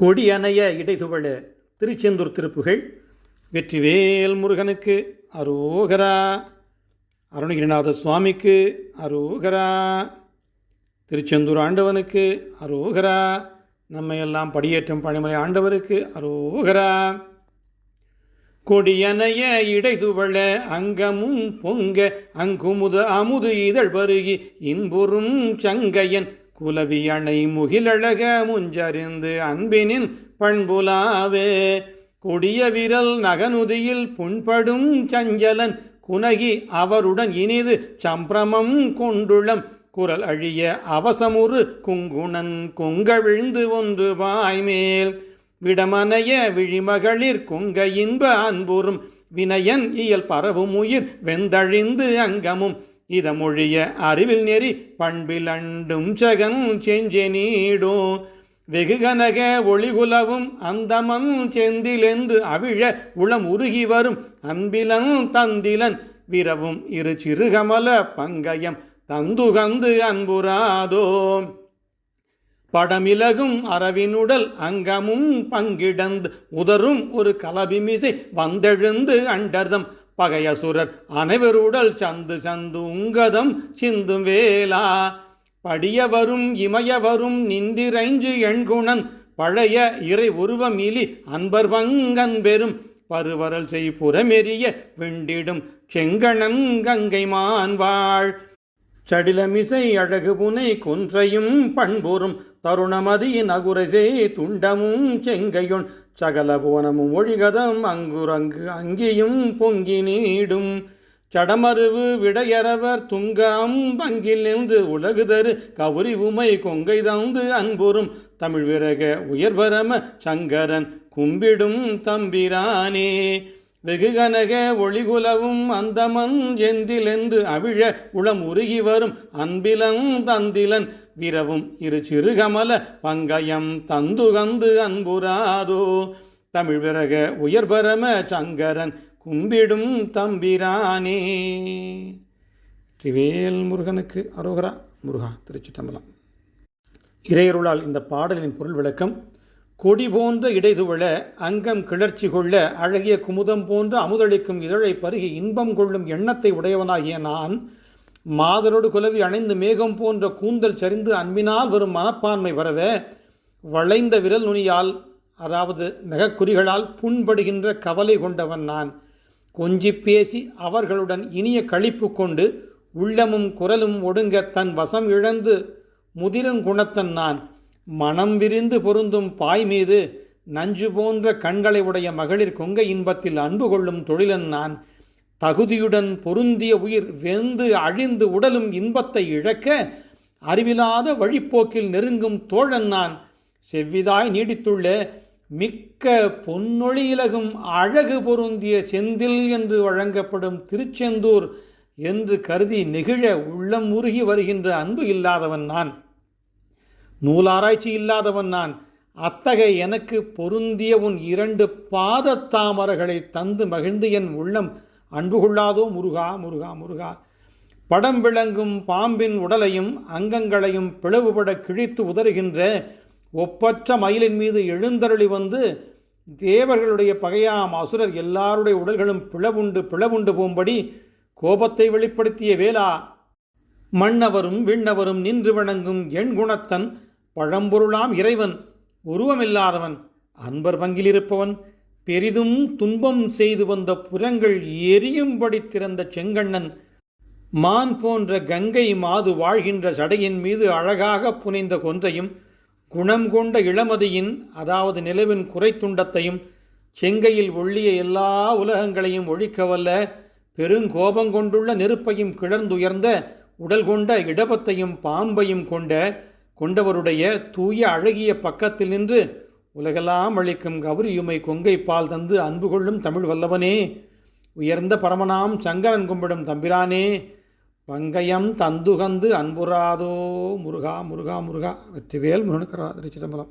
கொடியணைய இடைதுவள திருச்செந்தூர் திருப்புகள் வெற்றிவேல் முருகனுக்கு அரோகரா. அருணகிரிநாத சுவாமிக்கு அரோகரா. திருச்செந்தூர் ஆண்டவனுக்கு அரோகரா. நம்மையெல்லாம் படியேற்றும் பணிமலை ஆண்டவருக்கு அரோகரா. கொடியனைய இடைதுவள அங்கமும் பொங்க அங்குமுத அமுது இதழ் பருகி இன்புறும் சங்கையன் குலவியணை முகிலழக முஞ்சறிந்து அன்பினின் பண்புலாவே. கொடிய விரல் நகனுதியில் புண்படும் சஞ்சலன் குனகி அவருடன் இனிது சம்பிரமம் கொண்டுளம். குரல் அழிய அவசமுறு குங்குணன் கொங்கவிழ்ந்து ஒன்று வாய்மேல். விடமனைய விழிமகளிர் கொங்க இன்ப அன்புறும். வினயன் இயல் பரவும் உயிர் வெந்தழிந்து அங்கமும். இதமொழிய அறிவில் நெறி பண்பில் அண்டும் சகன் செஞ்செ நீடும் வெகுகனக ஒளிகுலவும் அந்தமம் செந்திலென்று அவிழ உளம் உருகி வரும் அன்பிலன் தந்திலன் விரவும் இரு சிறுகமல பங்கயம் தந்துகந்து அன்புராதோ. படமிலகும் அரவினுடல் அங்கமும் பங்கிடந்து உதரும் ஒரு கலபிமிசை வந்தெழுந்து அண்டர்தம் பகையசுரர் அனைவருடல் சந்து சந்து உங்கதம் சிந்தும் வேலா. படியவரும் இமயவரும் நின்றிரைஞ்சு எண்குணன் பழைய இறை உருவமிலி அன்பர் பங்கன் பெரும். பருவரல் செய் புறமெறிய வெண்டிடும் செங்கணன் கங்கை மான்வாள் சடிலமிசை அழகு புனை குன்றையும் பண்புறும். தருணமதியின் அகுரசே துண்டமும் செங்கையுன். சகல புவனமும் ஒழிகதம் அங்குரங்கு அங்கியும் பொங்கி நீடும். சடமருவு விடையறவர் துங்கம். பங்கில் நின்று உலகுதரு. கவுரி உமை கொங்கை தந்து அன்புறும். தமிழ் விரக உயர்வரம சங்கரன் கும்பிடும் தம்பிரானே. வெகுகனக ஒளிகுலவும் அந்தமன் எந்திலென்று அவிழ உளம் உருகி வரும் அன்பிலன் தந்திலன் விரவும் இரு சிறுகமல பங்கயம் தந்துகந்து அன்புராதோ. தமிழ்விறக உயர்பரம சங்கரன் கும்பிடும் தம்பிரானே. திரிவேல் முருகனுக்கு அரோகரா. முருகா திருச்சிட்டம்பலம் இறையருளால் இந்த பாடலின் பொருள் விளக்கம் கொடி போன்ற இடைதுவள அங்கம் கிளர்ச்சி கொள்ள அழகிய குமுதம் போன்ற அமுதளிக்கும் இதழை பருகி இன்பம் கொள்ளும் எண்ணத்தை உடையவனாகிய நான் மாதரோடு குலவி அணைந்து மேகம் போன்ற கூந்தல் சரிந்து அன்பினால் வரும் மனப்பான்மை வரவே வளைந்த விரல் நுனியால் அதாவது நகக்குறிகளால் புண்படுகின்ற கவலை கொண்டவன் நான். கொஞ்சி பேசி அவர்களுடன் இனிய களிப்பு கொண்டு உள்ளமும் குரலும் ஒடுங்க தன் வசம் இழந்து முதிருங்குணத்தன் நான். மனம் விரிந்து பொருந்தும் பாய் மீது நஞ்சு போன்ற கண்களை உடைய மகளிர் கொங்கை இன்பத்தில் அன்பு கொள்ளும் தொழிலன் நான். தகுதியுடன் பொருந்திய உயிர் வெந்து அழிந்து உடலும் இன்பத்தை இழக்க அறிவிலாத வழிப்போக்கில் நெருங்கும் தோழன் நான். செவ்விதாய் நீடித்துள்ள மிக்க பொன்னொழியிலகும் அழகு பொருந்திய செந்தில் என்று வழங்கப்படும் திருச்செந்தூர் என்று கருதி நெகிழ உள்ளம் உருகி வருகின்ற அன்பு இல்லாதவன் நான். நூலாராய்ச்சி இல்லாதவன் நான். அத்தகைய எனக்கு பொருந்திய உன் இரண்டு பாதத்தாமரைகளை தந்து மகிழ்ந்து என் உள்ளம். அன்பு கொள்ளாதோ முருகா முருகா முருகா. படம் விளங்கும் பாம்பின் உடலையும் அங்கங்களையும் பிளவுபட கிழித்து உதறுகின்ற ஒப்பற்ற மயிலின் மீது எழுந்தருளி வந்து தேவர்களுடைய பகையாம் அசுரர் எல்லாருடைய உடல்களும் பிளவுண்டு பிளவுண்டு போகும்படி கோபத்தை வெளிப்படுத்திய வேளா. மன்னவரும் விண்ணவரும் நின்று வணங்கும் எண் குணத்தன் பழம்பொருளாம் இறைவன் உருவமில்லாதவன் அன்பர் பங்கிலிருப்பவன் பெரிதும் துன்பம் செய்து வந்த புறங்கள் எரியும்படி திறந்த செங்கண்ணன் மான் போன்ற கங்கை மாது வாழ்கின்ற சடையின் மீது அழகாக புனைந்த கொன்றையும் குணம் கொண்ட இளமதியின் அதாவது நிலவின் குறைத்துண்டத்தையும் செங்கையில் ஒள்ளிய எல்லா உலகங்களையும் ஒழிக்கவல்ல பெருங்கோபங்கொண்டுள்ள நெருப்பையும் கிளர்ந்துயர்ந்த உடல் கொண்ட இடபத்தையும் பாம்பையும் கொண்ட கொண்டவருடைய தூய அழகிய பக்கத்தில் நின்று உலகெல்லாம் அளிக்கும் கௌரியுமை கொங்கை பால் தந்து அன்பு கொள்ளும் தமிழ் வல்லவனே உயர்ந்த பரமனாம் சங்கரன் கும்பிடும் தம்பிரானே பங்கயம் தந்துகந்து அன்புராதோ முருகா முருகா முருகா. வெற்றிவேல் முருகனுக்கரா திருச்சிதம்பரம்